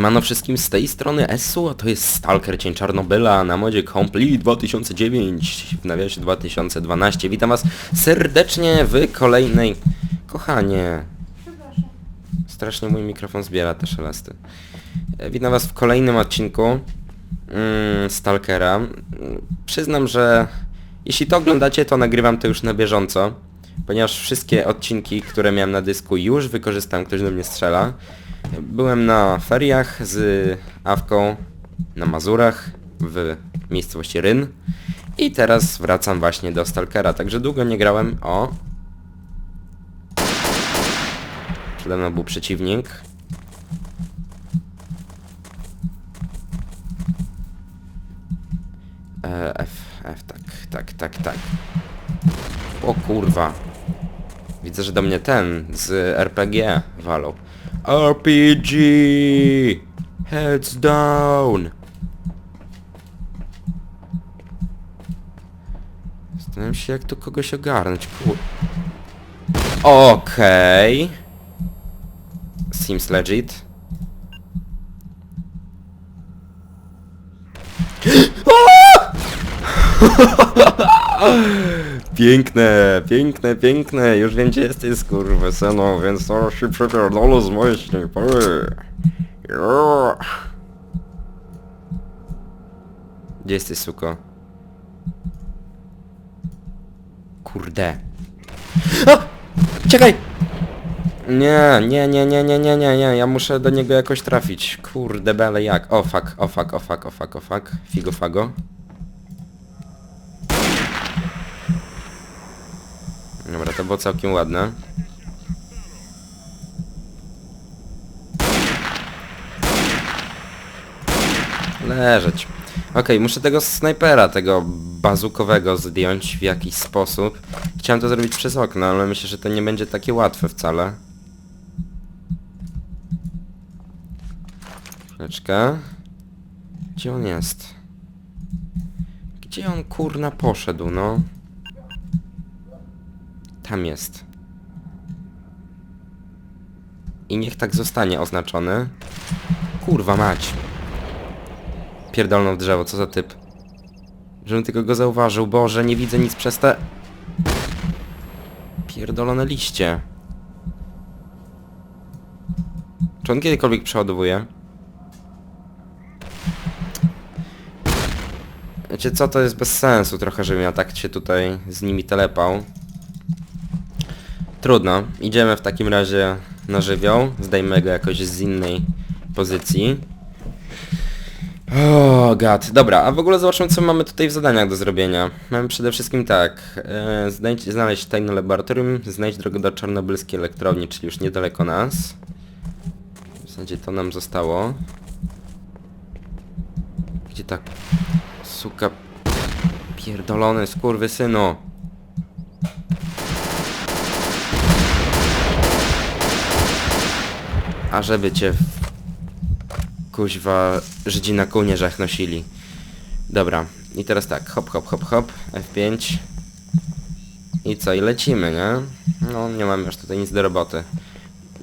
Siemano wszystkim z tej strony Esu, a to jest Stalker Cień Czarnobyla na modzie Complete 2009 w nawiasie 2012. Witam was serdecznie w kolejnej... Kochanie, Przepraszam. strasznie mój mikrofon zbiera te szelesty. E, Witam was w kolejnym odcinku mm, Stalkera. Mm, Przyznam, że jeśli to oglądacie, to nagrywam to już na bieżąco, ponieważ wszystkie odcinki, które miałem na dysku już wykorzystałem, ktoś do mnie strzela. Byłem na feriach z Awką na Mazurach w miejscowości Ryn i teraz wracam właśnie do Stalkera, także długo nie grałem. O! Przede mną był przeciwnik. E, F, F, tak, tak, tak, tak. O kurwa. Widzę, że do mnie ten z RPG walą. RPG! Heads down! Zastanawiam się jak tu kogoś ogarnąć, kur... Okej. Seems legit. Piękne, piękne, piękne. Już wiem gdzie jesteś skurwysynu, więc to się przepierdolę z mojej snajpery. Jo. Gdzie jesteś, suko? Kurde. A! Czekaj! Nie, nie, nie, nie, nie, nie, nie, nie, ja muszę do niego jakoś trafić. Kurde bele jak. O fuck, o fuck, o fuck, o fuck, o fuck. Figo fago. Dobra, to było całkiem ładne. Leżeć. Okej, muszę tego snajpera, tego bazukowego zdjąć w jakiś sposób. Chciałem to zrobić przez okno, ale myślę, że to nie będzie takie łatwe wcale. Chwileczkę. Gdzie on jest? Gdzie on kurna poszedł, no? Tam jest. I niech tak zostanie oznaczony. Kurwa mać. Pierdolną w drzewo, co za typ. Żebym tylko go zauważył. Boże, nie widzę nic przez te... Pierdolone liście. Czy on kiedykolwiek przeładowuje? Wiecie co, to jest bez sensu trochę, żebym ja tak się tutaj z nimi telepał. Trudno. Idziemy w takim razie na żywioł. Zdajmy go jakoś z innej pozycji. O, gad. Dobra, a w ogóle zobaczmy, co mamy tutaj w zadaniach do zrobienia. Mamy przede wszystkim tak. E, znajdź, znaleźć tajne laboratorium, znajdź drogę do czarnobylskiej elektrowni, czyli już niedaleko nas. W zasadzie to nam zostało. Gdzie ta suka pierdolony skurwysynu? A żeby cię kuźwa Żydzi na kołnierzach nosili. Dobra, i teraz tak, hop, hop, hop, hop, F5. I co, i lecimy, nie? No, nie mamy już tutaj nic do roboty.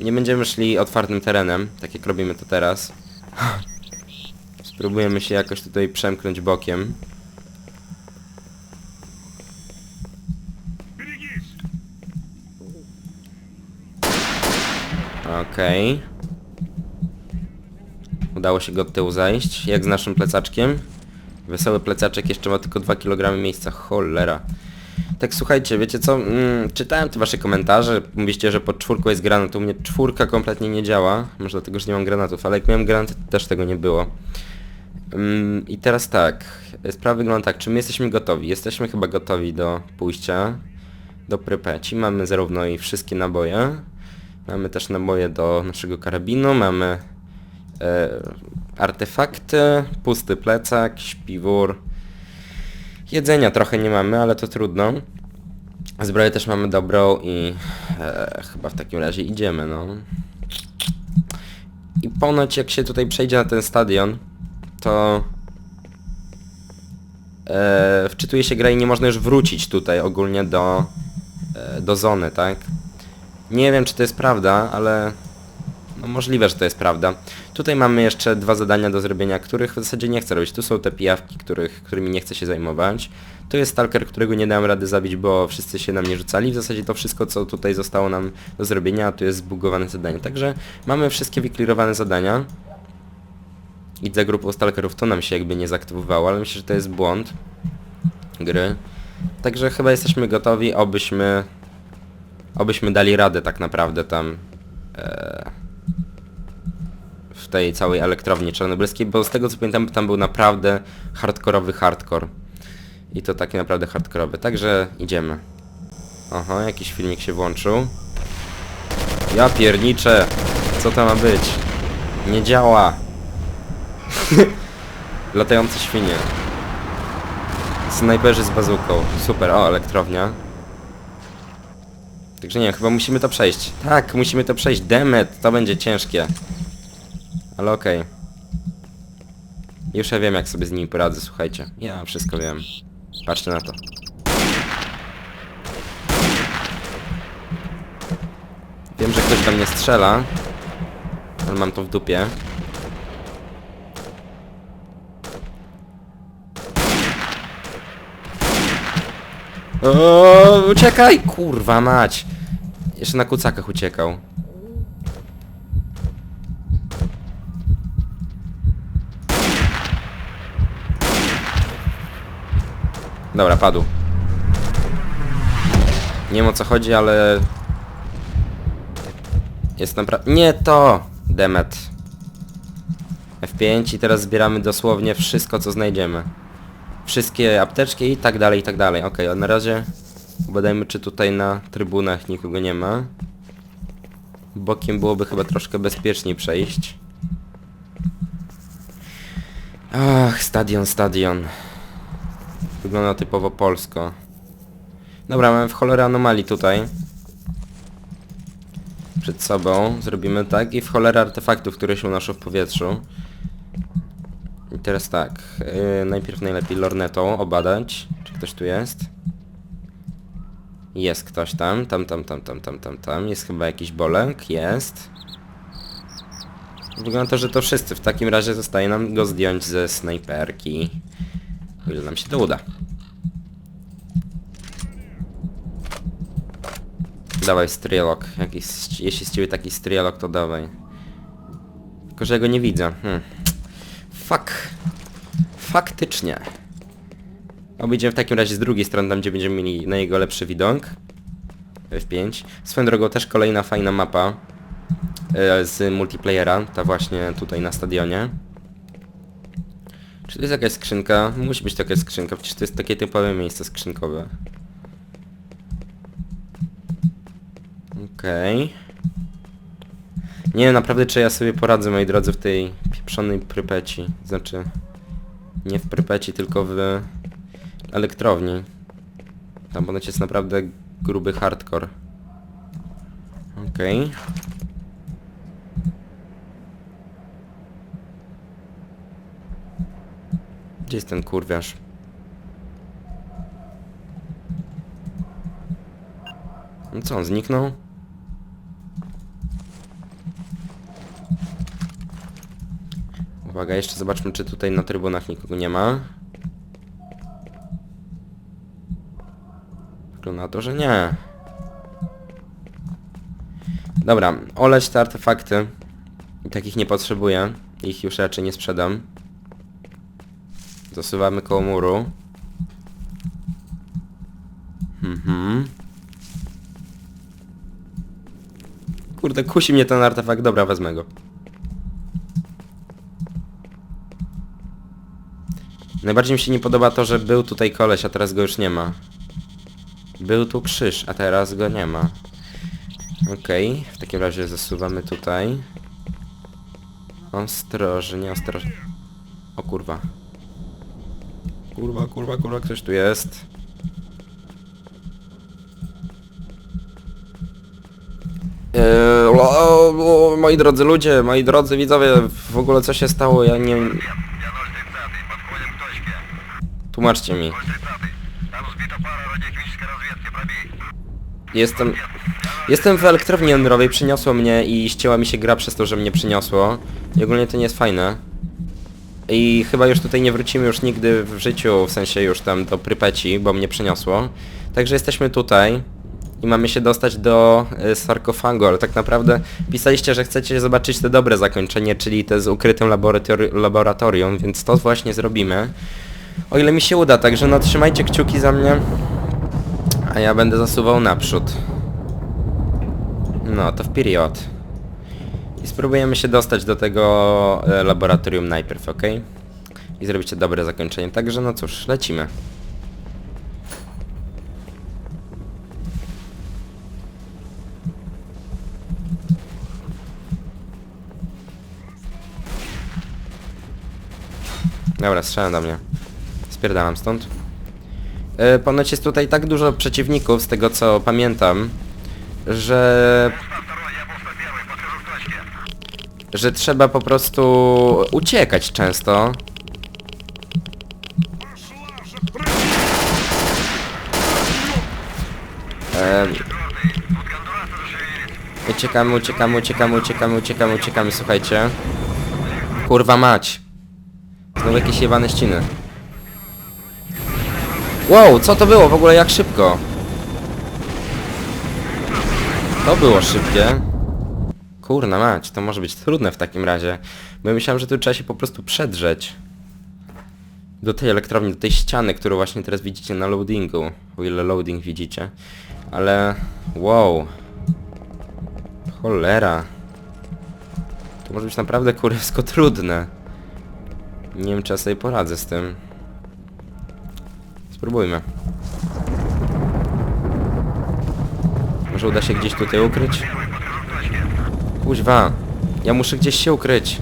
Nie będziemy szli otwartym terenem, tak jak robimy to teraz. Spróbujemy się jakoś tutaj przemknąć bokiem. Okej. Udało się go od tyłu zajść. Jak z naszym plecaczkiem? Wesoły plecaczek jeszcze ma tylko 2 kg miejsca. Cholera. Tak słuchajcie, wiecie co? Mm, czytałem te wasze komentarze. Mówiście, że pod czwórką jest granat. U mnie czwórka kompletnie nie działa. Może dlatego, że nie mam granatów, ale jak miałem granaty, to też tego nie było. Mm, I teraz tak. Sprawa wygląda tak. Czy my jesteśmy gotowi? Jesteśmy chyba gotowi do pójścia do prypeci. Mamy zarówno i wszystkie naboje. Mamy też naboje do naszego karabinu, mamy artefakty, pusty plecak, śpiwór. Jedzenia trochę nie mamy, ale to trudno. Zbroję też mamy dobrą i e, chyba w takim razie idziemy, no. I ponoć jak się tutaj przejdzie na ten stadion, to e, wczytuje się gra i nie można już wrócić tutaj ogólnie do, e, do zony, tak? Nie wiem czy to jest prawda, ale No możliwe, że to jest prawda. Tutaj mamy jeszcze dwa zadania do zrobienia, których w zasadzie nie chcę robić. Tu są te pijawki, których, którymi nie chcę się zajmować. Tu jest stalker, którego nie dałem rady zabić, bo wszyscy się na mnie rzucali. W zasadzie to wszystko, co tutaj zostało nam do zrobienia, a tu jest zbugowane zadanie. Także mamy wszystkie wyklirowane zadania. I za grupą stalkerów to nam się jakby nie zaktywowało, ale myślę, że to jest błąd gry. Także chyba jesteśmy gotowi, obyśmy obyśmy dali radę tak naprawdę tam e, w tej całej elektrowni czarnobylskiej, bo z tego co pamiętam tam był naprawdę hardkorowy hardcore. I to taki naprawdę hardkorowy. Także idziemy. Oho, jakiś filmik się włączył. Ja pierniczę! Co to ma być? Nie działa! Latające świnie. Snajperzy z bazuką. Super, o, elektrownia. Także nie, chyba musimy to przejść. Tak, musimy to przejść. Demet, to będzie ciężkie. Ale okej. Już ja wiem, jak sobie z nimi poradzę, słuchajcie. Ja wszystko wiem. Patrzcie na to. Wiem, że ktoś do mnie strzela. Ale mam to w dupie. O, uciekaj! Kurwa mać! Jeszcze na kucakach uciekał. Dobra, padł. Nie wiem o co chodzi, ale... Jest naprawdę... Nie to! Demet. F5 i teraz zbieramy dosłownie wszystko, co znajdziemy. Wszystkie apteczki i tak dalej, i tak dalej. Okej, a na razie badajmy, czy tutaj na trybunach nikogo nie ma. Bokiem byłoby chyba troszkę bezpieczniej przejść. Ach, stadion, stadion. Wygląda typowo polsko. Dobra, mamy w cholerę anomalii tutaj. Przed sobą zrobimy tak i w cholerę artefaktów, które się unoszą w powietrzu. I teraz tak, yy, najpierw najlepiej lornetą obadać, czy ktoś tu jest. Jest ktoś tam, tam, tam, tam, tam, tam, tam, tam. Jest chyba jakiś bolek, jest. Wygląda to, że to wszyscy. W takim razie zostaje nam go zdjąć ze snajperki. O ile nam się to uda. Dawaj strilok. Jakiś, jeśli z ciebie taki strilok, to dawaj. Tylko, że ja go nie widzę. Hmm. Fuck. Faktycznie. Obejdziemy w takim razie z drugiej strony, tam gdzie będziemy mieli na jego lepszy widok. F5. Swoją drogą też kolejna fajna mapa e, z multiplayera, ta właśnie tutaj na stadionie. Czy to jest jakaś skrzynka? Musi być taka skrzynka, przecież to jest takie typowe miejsce skrzynkowe. Okej. Nie wiem naprawdę czy ja sobie poradzę moi drodzy w tej pieprzonej Prypeci. Znaczy nie w Prypeci tylko w elektrowni. Tam ponoć jest naprawdę gruby hardcore. Okej. Gdzie jest ten kurwiarz? No co, on zniknął? Uwaga, jeszcze zobaczmy, czy tutaj na trybunach nikogo nie ma. Wygląda na to, że nie. Dobra, oleć te artefakty. Takich nie potrzebuję. Ich już raczej nie sprzedam. Zasuwamy koło muru. Mhm. Kurde, kusi mnie ten artefakt. Dobra, wezmę go. Najbardziej mi się nie podoba to, że był tutaj koleś, a teraz go już nie ma. Był tu krzyż, a teraz go nie ma. Okej, w takim razie zasuwamy tutaj. Ostrożnie, ostrożnie. O kurwa. Kurwa, kurwa, kurwa, ktoś tu jest. Eee, o, o, moi drodzy ludzie, moi drodzy widzowie, w ogóle co się stało, ja nie... Tłumaczcie mi. Jestem... Jestem w elektrowni jądrowej, przyniosło mnie i ścięła mi się gra przez to, że mnie przyniosło. I ogólnie to nie jest fajne. I chyba już tutaj nie wrócimy już nigdy w życiu, w sensie już tam do Prypeci, bo mnie przeniosło. Także jesteśmy tutaj i mamy się dostać do y, sarkofagu, ale tak naprawdę pisaliście, że chcecie zobaczyć te dobre zakończenie, czyli te z ukrytym laboratori laboratorium, więc to właśnie zrobimy. O ile mi się uda, także no trzymajcie kciuki za mnie, a ja będę zasuwał naprzód. No, to w period. Spróbujemy się dostać do tego e, laboratorium najpierw, ok? I zrobicie dobre zakończenie. Także no cóż, lecimy. Dobra, strzelam do mnie. Spierdalam stąd. E, ponoć jest tutaj tak dużo przeciwników, z tego co pamiętam, że że trzeba po prostu uciekać często. Ehm. Uciekamy, uciekamy, uciekamy, uciekamy, uciekamy, uciekamy, słuchajcie. Kurwa mać. Znowu jakieś jebane ściny. Wow, co to było w ogóle, jak szybko? To było szybkie. Kurna mać, to może być trudne w takim razie. Bo ja myślałem, że tu trzeba się po prostu przedrzeć. Do tej elektrowni, do tej ściany, którą właśnie teraz widzicie na loadingu. O ile loading widzicie. Ale... Wow. Cholera. To może być naprawdę kurewsko trudne. Nie wiem, czy ja sobie poradzę z tym. Spróbujmy. Może uda się gdzieś tutaj ukryć? Kuźwa. Ja muszę gdzieś się ukryć.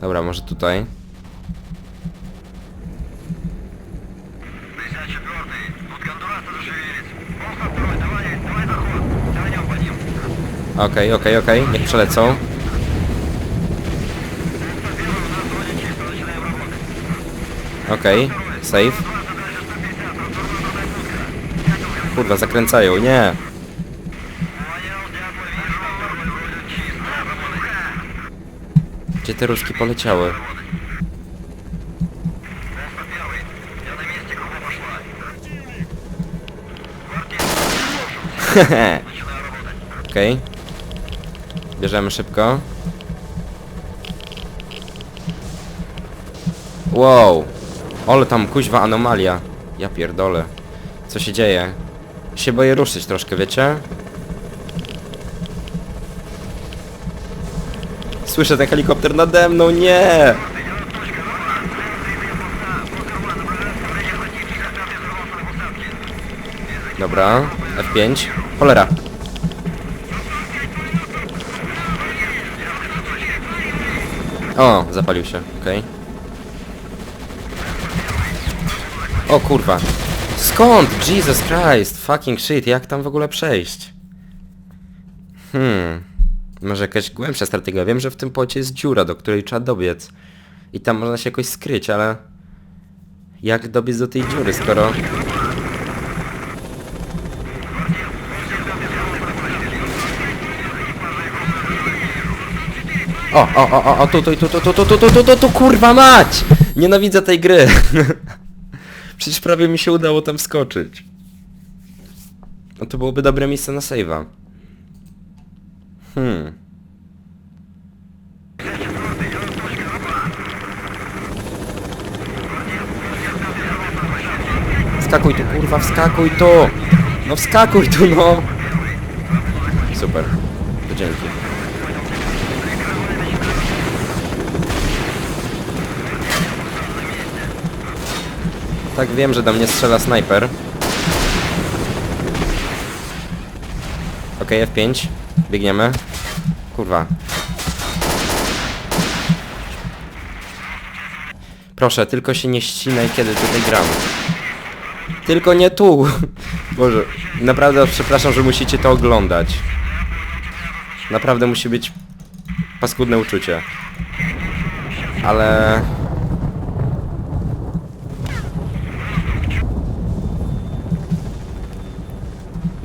Dobra, może tutaj. Okej, okay, okej, okay, okej, okay. niech przelecą. Okej, okay. safe. Kurwa, zakręcają, nie! te ruski poleciały. Okej. Okay. Bierzemy szybko. Wow. Ole tam kuźwa anomalia. Ja pierdolę. Co się dzieje? Się boję ruszyć troszkę, wiecie? Słyszę ten helikopter nade mną, nie! Dobra, F5. Cholera. O, zapalił się, okej. O kurwa. Skąd? Jesus Christ, fucking shit, jak tam w ogóle przejść? Hmm. Może jakaś głębsza strategia. Wiem, że w tym pocie jest dziura, do której trzeba dobiec. I tam można się jakoś skryć, ale... Jak dobiec do tej dziury, skoro... O, o, o, o, o, tu, tu, tu, tu, tu, tu, tu, tu, tu, tu, tu, kurwa mać! Nienawidzę tej gry. Przecież prawie mi się udało tam skoczyć. No to byłoby dobre miejsce na save'a. Hmm. Wskakuj tu, kurwa, wskakuj tu! No wskakuj tu, no! Super. To dzięki. Tak wiem, że do mnie strzela snajper. Okej, F5. Biegniemy. Kurwa. Proszę, tylko się nie ścinaj, kiedy tutaj gram. Tylko nie tu! Boże, naprawdę przepraszam, że musicie to oglądać. Naprawdę musi być paskudne uczucie. Ale...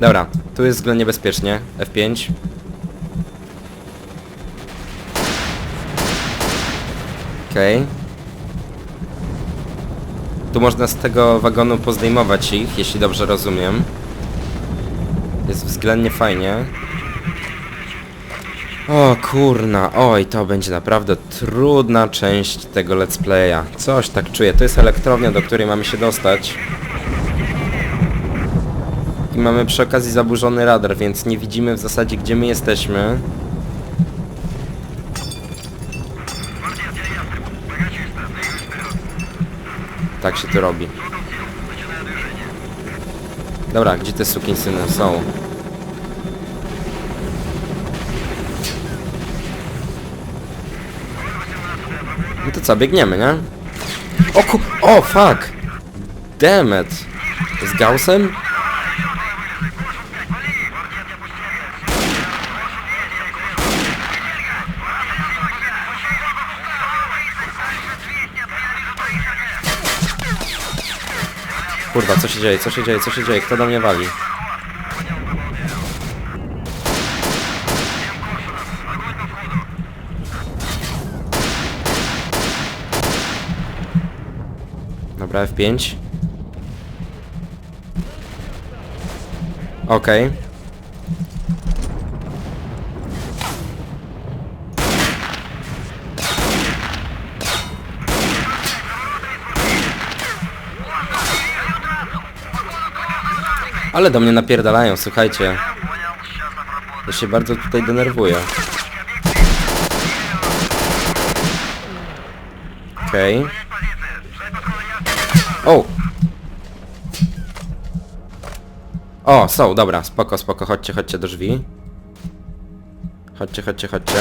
Dobra, tu jest względnie bezpiecznie. F5. Okej. Tu można z tego wagonu pozdejmować ich, jeśli dobrze rozumiem. Jest względnie fajnie. O kurna, oj, to będzie naprawdę trudna część tego let's playa. Coś tak czuję. To jest elektrownia, do której mamy się dostać. I mamy przy okazji zaburzony radar, więc nie widzimy w zasadzie gdzie my jesteśmy. tak się to robi. Dobra, gdzie te sukinsyny no są? No to co, biegniemy, nie? O ku... O, fuck! Demet! Z Gaussem? Kurwa, co się dzieje, co się dzieje, co się dzieje? Kto do mnie wali? Dobra, F5. Okej. Ale do mnie napierdalają, słuchajcie. Ja się bardzo tutaj denerwuję. Okej. O! O, są, dobra, spoko, spoko, chodźcie, chodźcie do drzwi. Chodźcie, chodźcie, chodźcie.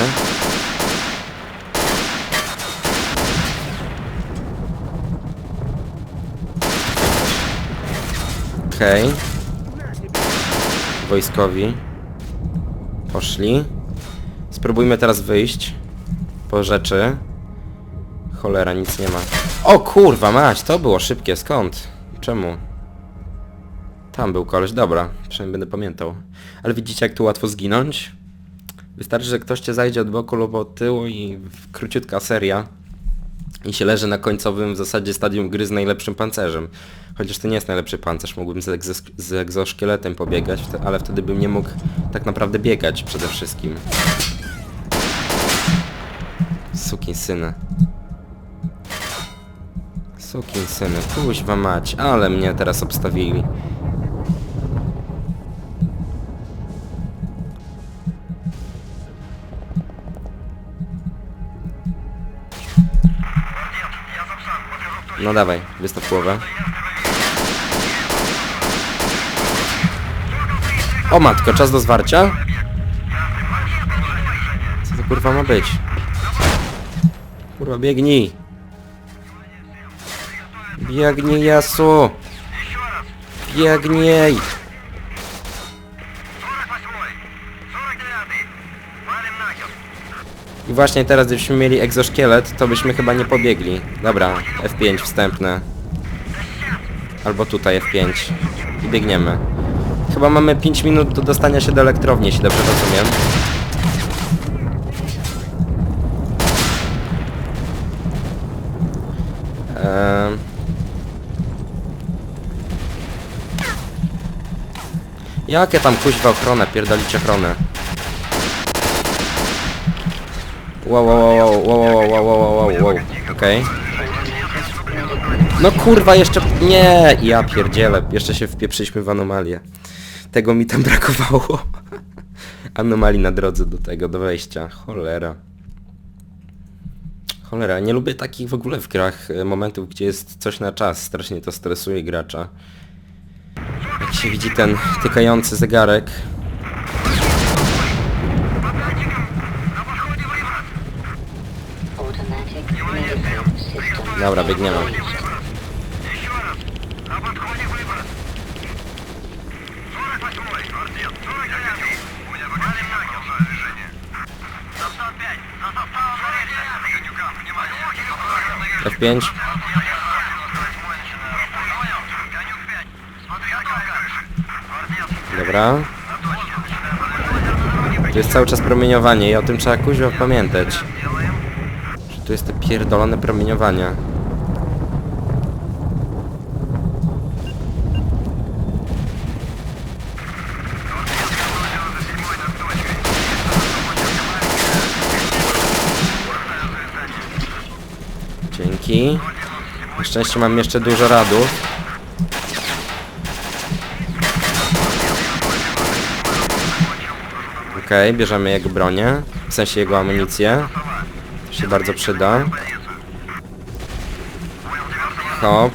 Okej. Wojskowi. Poszli. Spróbujmy teraz wyjść. Po rzeczy. Cholera, nic nie ma. O kurwa mać, to było szybkie, skąd? Czemu? Tam był koleś, dobra, przynajmniej będę pamiętał. Ale widzicie jak tu łatwo zginąć? Wystarczy, że ktoś cię zajdzie od boku lub od tyłu i króciutka seria i się leży na końcowym w zasadzie stadium gry z najlepszym pancerzem. Chociaż to nie jest najlepszy pancerz, mógłbym z, egzos- z egzoszkieletem pobiegać, ale wtedy bym nie mógł tak naprawdę biegać przede wszystkim. Sukin syny. Sukin syny, kuźwa mać, ale mnie teraz obstawili. No dawaj, wystaw głowę. O matko, czas do zwarcia? Co to kurwa ma być? Kurwa, biegnij! Biegnij, Jasu! Biegnij! Właśnie teraz, gdybyśmy mieli egzoszkielet, to byśmy chyba nie pobiegli. Dobra, F5 wstępne. Albo tutaj F5. I biegniemy. Chyba mamy 5 minut do dostania się do elektrowni, jeśli dobrze rozumiem. Jakie tam kuźwa ochronę, pierdolicie ochronę. Wow, wow, wow, wow, wow, wow, wow, wow, wow, wow, okej. No kurwa, jeszcze... Nie! Ja pierdzielę, jeszcze się wpieprzyliśmy w anomalię. Tego mi tam brakowało. Anomalii na drodze do tego, do wejścia. Cholera. Cholera, nie lubię takich w ogóle w grach e, momentów, gdzie jest coś na czas. Strasznie to stresuje gracza. Jak się widzi ten tykający zegarek. Dobra, biegniemy. F5. Dobra. To jest cały czas promieniowanie i o tym trzeba kuźwa pamiętać. Tu jest te pierdolone promieniowania. Dzięki. Na szczęście mam jeszcze dużo radów. Okej, bierzemy jego bronię, w sensie jego amunicję. Się bardzo przyda. Hop.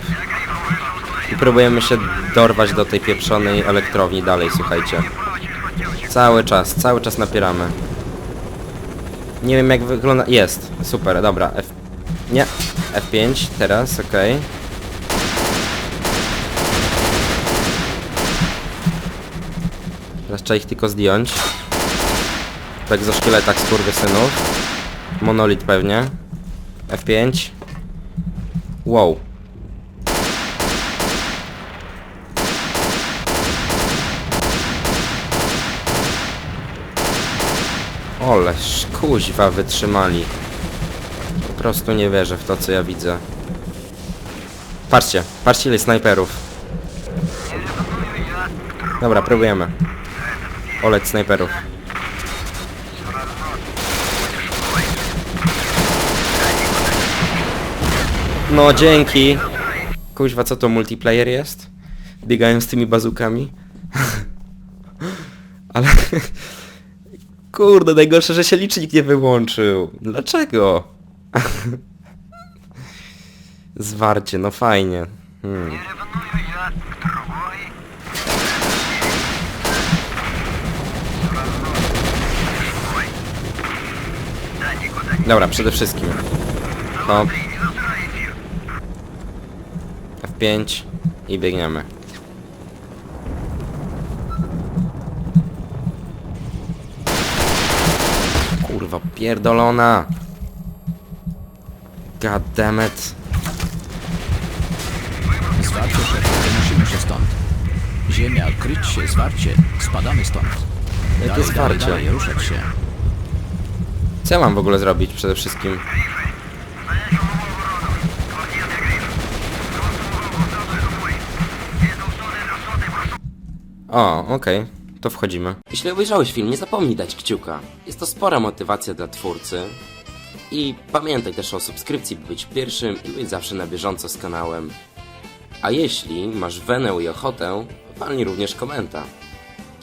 I próbujemy się dorwać do tej pieprzonej elektrowni dalej, słuchajcie. Cały czas, cały czas napieramy. Nie wiem jak wygląda... Jest, super, dobra. F... Nie. F5, teraz, okej. Teraz trzeba ich tylko zdjąć. Tak za szkieletach skurwysynów. Monolit pewnie. F5. Wow. Oleż kuźwa wytrzymali. Po prostu nie wierzę w to co ja widzę. Patrzcie, patrzcie ile snajperów. Dobra, próbujemy. Oleć snajperów. No dzięki. Kuźwa, co to multiplayer jest? Biegają z tymi bazukami. Ale... Kurde, najgorsze, że się licznik nie wyłączył. Dlaczego? Zwarcie, no fajnie. Hmm. Dobra, przede wszystkim. No. Hop. 5 i biegniemy. Kurwa, pierdolona! God damn it. Zwarcie, szefie, wynosimy się stąd. Ziemia, kryć się, zwarcie, spadamy stąd. Jakie dalej, zwarcie? Dalej, dalej, ruszać się. Co ja mam w ogóle zrobić przede wszystkim? O, okej. To wchodzimy. Jeśli obejrzałeś film, nie zapomnij dać kciuka. Jest to spora motywacja dla twórcy. I pamiętaj też o subskrypcji, by być pierwszym i być zawsze na bieżąco z kanałem. A jeśli masz wenę i ochotę, walnij również komenta.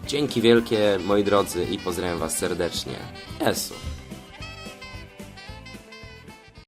Dzięki wielkie, moi drodzy, i pozdrawiam was serdecznie. Esu.